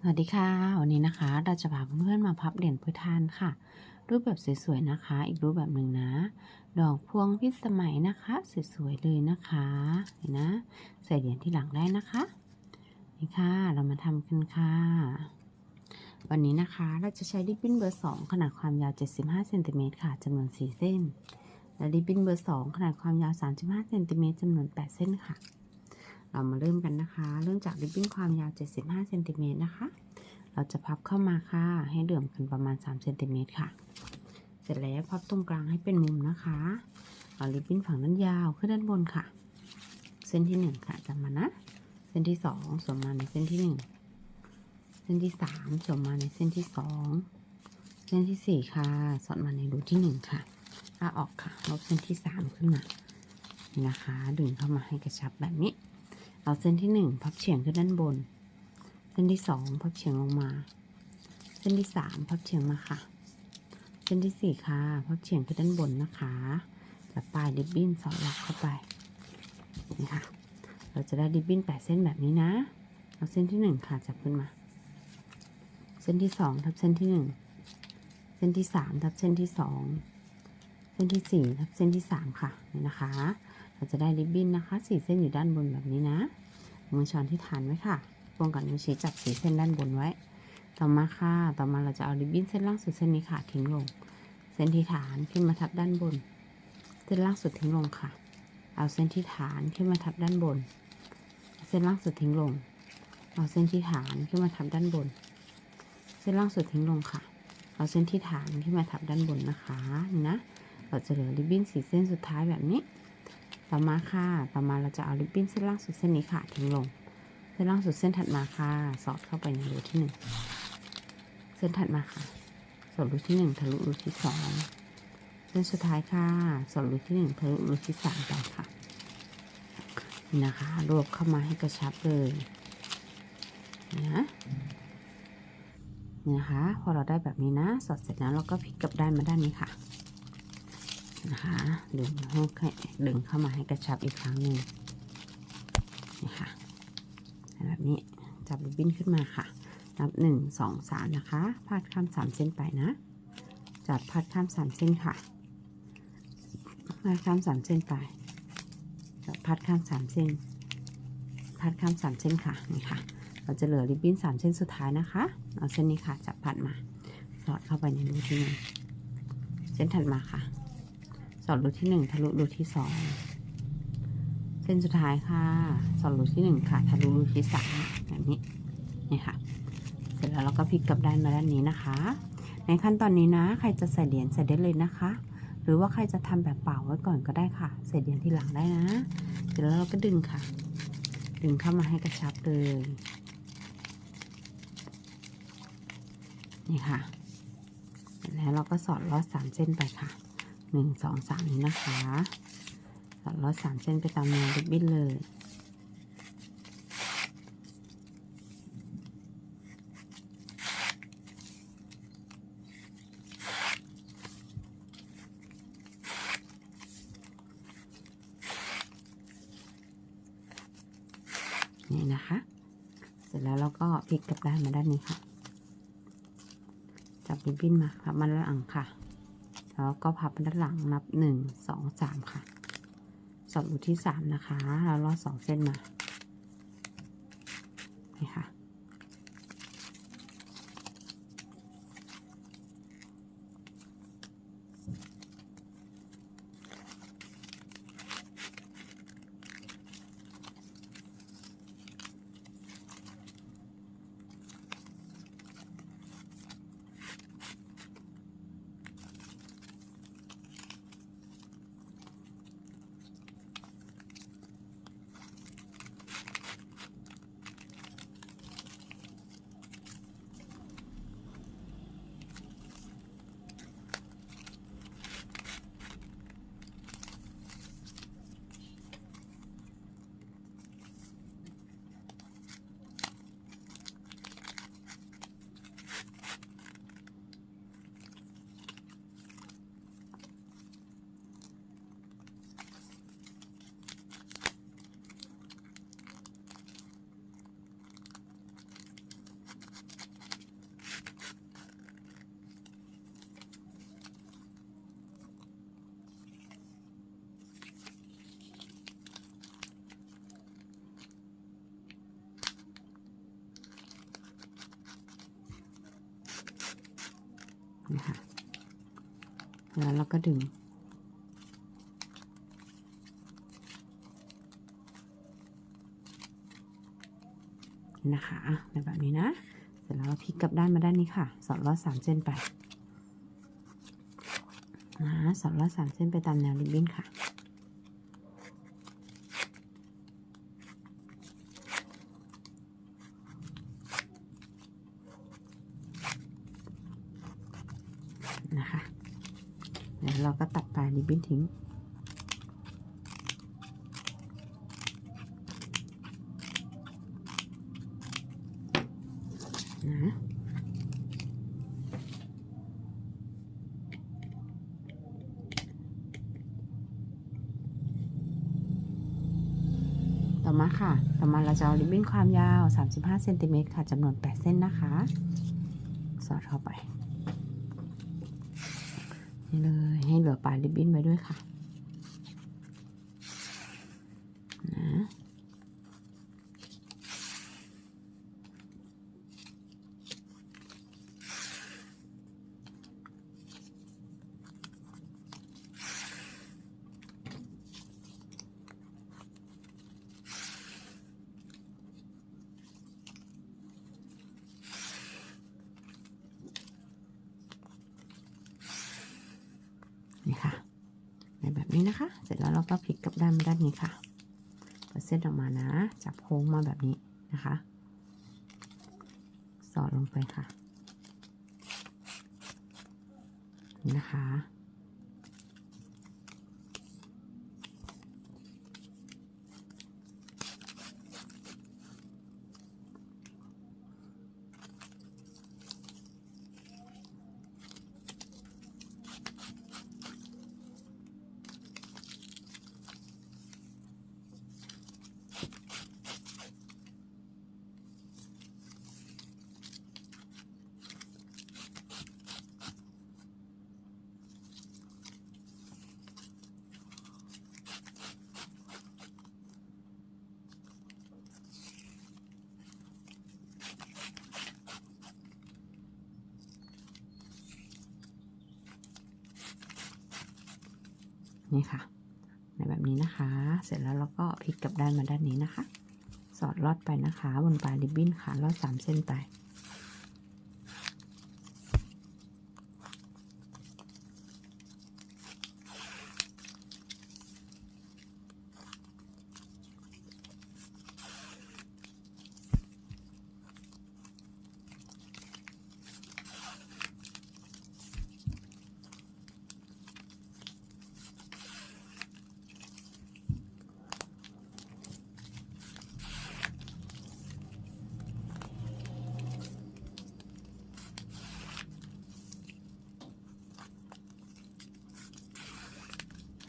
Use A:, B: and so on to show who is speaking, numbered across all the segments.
A: สวัสดีค่ะ วันนี้นะคะ เราจะพาเพื่อนๆมาพับเหรียญโปรยทานค่ะ รูปแบบสวยๆนะคะ อีกรูปแบบหนึ่งนะ ดอกพวงพิสมัยนะคะสวยๆเลยนะคะเห็นนะใส่เหรียญที่หลังได้นะคะนี่ค่ะเรามาทำกันค่ะ วันนี้นะคะเราจะใช้ริบบิ้นเบอร์2ขนาดความยาว 75เซนติเมตรค่ะจำนวน 4 เส้น และริบบิ้นเบอร์2ขนาดความยาว 35เซนติเมตรจำนวน 8 เส้นค่ะ เรามาเริ่มกันนะคะ เริ่มจากริบบิ้นความยาว 75เซนติเมตรนะคะ เราจะพับเข้ามาค่ะ ให้เหลื่อมกันประมาณ3เซนติเมตรค่ะ เสร็จแล้วพับตรงกลางให้เป็นมุมนะคะเอาริบบิ้นฝั่งด้านยาวขึ้นด้านบนค่ะ เส้นที่ 1 ค่ะจำมานะ เส้นที่ 2 สวมมาในเส้นที่ 1 เส้นที่ 3 สวมมาในเส้นที่ 2 เส้นที่ 4 ค่ะสอดมาในรูที่ 1 ค่ะลาออกค่ะลบเส้นที่ 3 ขึ้นมานี่นะคะ ดึงเข้ามาให้กระชับแบบนี้ เอาเส้นที่ 1 พับเฉียงขึ้นด้านบน เส้นที่ 2 พับเฉียงลงมา เส้นที่ 3 พับเฉียงมาค่ะ เส้นที่ 4 ค่ะ พับเฉียงขึ้นด้านบนนะคะจับปลายริบบิ้นสอดหลักเข้าไปนี่ค่ะ เราจะได้ริบบิ้น8เส้นแบบนี้นะเอาเส้นที่ 1 ค่ะจับขึ้นมา เส้นที่ 2 ทับเส้นที่ 1 เส้นที่ 3 ทับเส้นที่ 2 เส้นที่ 4 ทับเส้นที่ 3 ค่ะนี่นะคะ เราจะได้ริบบิ้นนะคะ4เส้นอยู่ด้านบนแบบนี้นะมือช้อนที่ฐานไว้ค่ะวงกับนิ้วชี้จับสีเส้นด้านบนไว้ ต่อมาค่ะ ต่อมาเราจะเอาริบบิ้นเส้นล่างสุดเส้นนี้ค่ะทิ้งลง เส้นที่ฐานขึ้นมาทับด้านบน เส้นล่างสุดทิ้งลงค่ะ เอาเส้นที่ฐานขึ้นมาทับด้านบน เส้นล่างสุดทิ้งลง เอาเส้นที่ฐานขึ้นมาทับด้านบน เส้นล่างสุดทิ้งลงค่ะ เอาเส้นที่ฐานขึ้นมาทับด้านบนนะคะนี่นะเราจะเหลือริบบิ้นสีเส้นสุดท้ายแบบนี้ ต่อมาค่ะ ต่อมาเราจะเอาริบบิ้นเส้นล่างสุดเส้นนี้ค่ะ ทิ้งลง เส้นล่างสุดเส้นถัดมาค่ะ สอดเข้าไปในรูที่หนึ่ง เส้นถัดมาค่ะ สอดรูที่หนึ่งทะลุรูที่สอง เส้นสุดท้ายค่ะ สอดรูที่หนึ่งทะลุรูที่สามไปค่ะ นะคะ รวบเข้ามาให้กระชับเลยนะนี่นะคะ พอเราได้แบบนี้นะ สอดเสร็จแล้วเราก็พลิกกลับด้านมาด้านนี้ค่ะ นะคะดึงให้ดึงเข้ามาให้กระชับอีกครั้งหนึ่งนี่ค่ะแบบนี้จับริบบิ้นขึ้นมาค่ะ นับหนึ่งสองสามนะคะพาดข้ามสามเส้นไปนะ จับพาดข้ามสามเส้นค่ะพาดข้ามสามเส้นไป จับพาดข้ามสามเส้นพาดข้ามสามเส้นค่ะนี่ค่ะ เราจะเหลือริบบิ้นสามเส้นสุดท้ายนะคะ เอาเส้นนี้ค่ะ จับพัดมาสอดเข้าไปในรูที่นึ่งเส้นถัดมาค่ะ สอดรูที่หนึ่งทะลุรูที่สองเส้นสุดท้ายค่ะ สอดรูที่หนึ่งค่ะ ทะลุรูที่สามแบบนี้นี่ค่ะ เสร็จแล้วเราก็พลิกกลับด้านมาด้านนี้นะคะ ในขั้นตอนนี้นะ ใครจะใส่เหรียญใส่ได้เลยนะคะ หรือว่าใครจะทำแบบเปล่าไว้ก่อนก็ได้ค่ะใส่เหรียญที่หลังได้นะ เสร็จแล้วเราก็ดึงค่ะ ดึงเข้ามาให้กระชับเลยนี่ค่ะเสร็จแล้วเราก็สอดลอดสามเส้นไปค่ะ หนึ่งสองสามนี้นะคะสอดลอดสามเส้นไปตามแนวริบบิ้นเลยนี่นะคะ เสร็จแล้วเราก็พลิกกลับด้านมาด้านนี้ค่ะ จับริบบิ้นมาพับมาด้านหลังค่ะ แล้วก็พับด้านหลังนับหนึ่งสองสามค่ะ สอดรูที่สามนะคะ แล้วลอดสองเส้นมา นี่ค่ะ น แล้วเราก็ดึง นะคะในแบบนี้นะ เสร็จแล้วพลิกกลับด้านมาด้านนี้ค่ะ สอดลอดสามเส้นไปนะสอดลอดสามเส้นไปตามแนวริบบิ้นค่ะแล้ว เราก็ตัดปลายริบบิ้นทิ้ง นะต่อมาค่ะ ต่อมาเราจะเอาริบบิ้นความยาว 35เซนติเมตรค่ะ จำนวน 8 เส้นนะคะ สอดเข้าไป นี่เลยให้เหลือปลายริบบิ้นไว้ด้วยค่ะนะ นี่ค่ะ ในี้นะคะ เสร็จแล้วเราก็พลิกกลับด้านด้านนี้ค่ะเปิดเส้นออกมานะ จับโค้งมาแบบนี้นะคะ สอดลงไปค่ะ นะคะ นี่ค่ะในแบบนี้นะคะ เสร็จแล้วเราก็พลิกกลับด้านมาด้านนี้นะคะ สอดลอดไปนะคะ บนปลายริบบิ้นค่ะลอดสามเส้นไป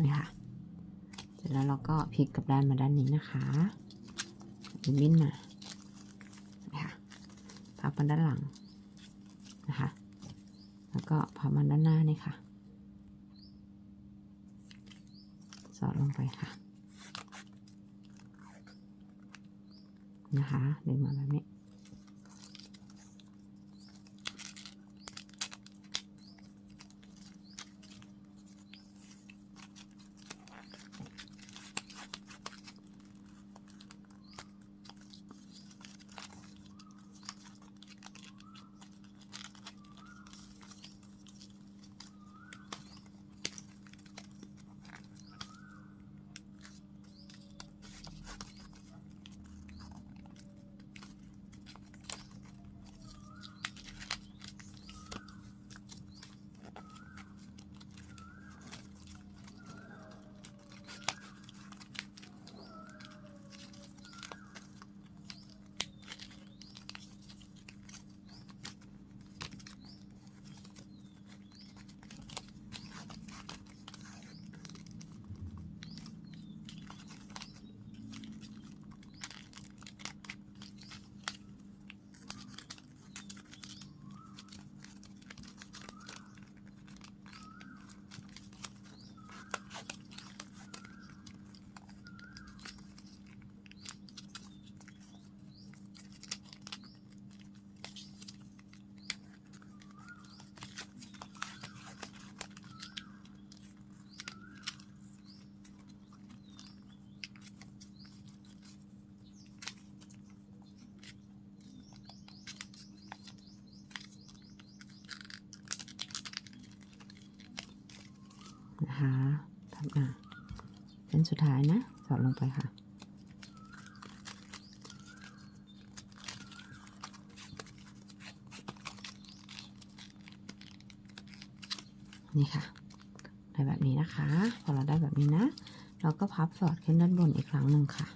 A: นี่ค่ะ เสร็จแล้วเราก็พลิกกลับด้านมาด้านนี้นะคะริบบิ้นมาค่ะพับมาด้านหลังนะคะ แล้วก็พับมาด้านหน้านี่ค่ะ สอดลงไปค่ะ นะคะ ดึงมาแบบนี้ นสุดท้ายนะ สอดลงไปค่ะ นี่ค่ะ ได้แบบนี้นะคะ พอเราได้แบบนี้นะ เราก็พับสอดขึ้นด้านบนอีกครั้งหนึ่งค่ะ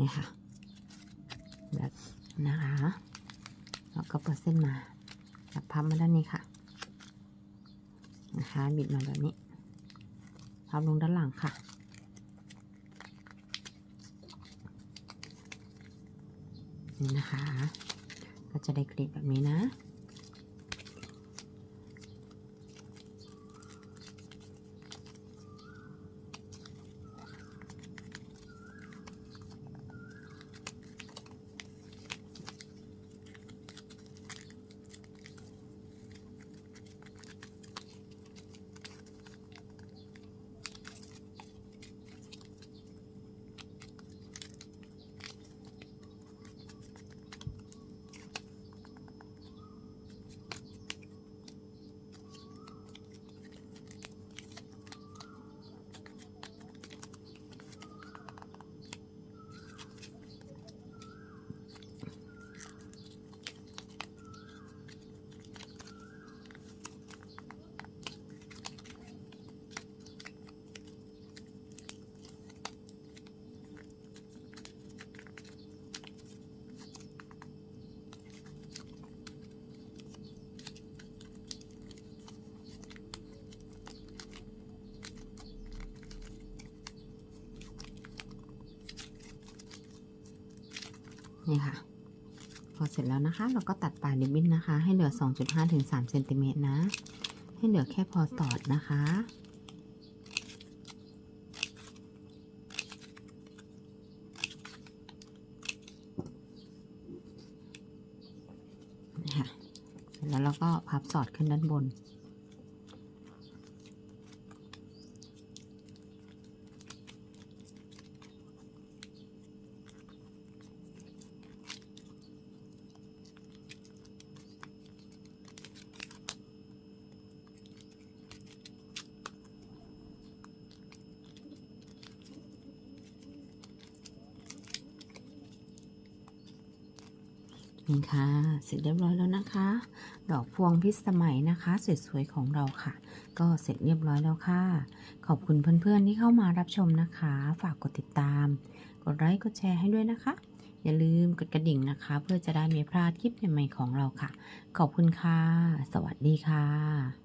A: นี่ค่ะแบบนะคะแล้วก็เปิดเส้นมาจับพับมาด้านนี้ค่ะ นะคะ บิดมาแบบนี้ พับลงด้านหลังค่ะ นี่นะคะ ก็จะได้กรีบแบบนี้นะ นี่ค่ะ พอเสร็จแล้วนะคะ เราก็ตัดปลายริบบิ้นนะคะ ให้เหลือ 2.5ถึง3เซนติเมตรนะ ให้เหลือแค่พอสอดนะคะ แล้วเราก็พับสอดขึ้นด้านบน นี่ค่ะ เสร็จเรียบร้อยแล้วนะคะ ดอกพวงพิสมัยนะคะสวยๆของเราค่ะ ก็เสร็จเรียบร้อยแล้วค่ะ ขอบคุณเพื่อนๆที่เข้ามารับชมนะคะ ฝากกดติดตาม กดไลค์กดแชร์ให้ด้วยนะคะ อย่าลืมกดกระดิ่งนะคะ เพื่อจะได้ไม่พลาดคลิปใหม่ๆของเราค่ะ ขอบคุณค่ะ สวัสดีค่ะ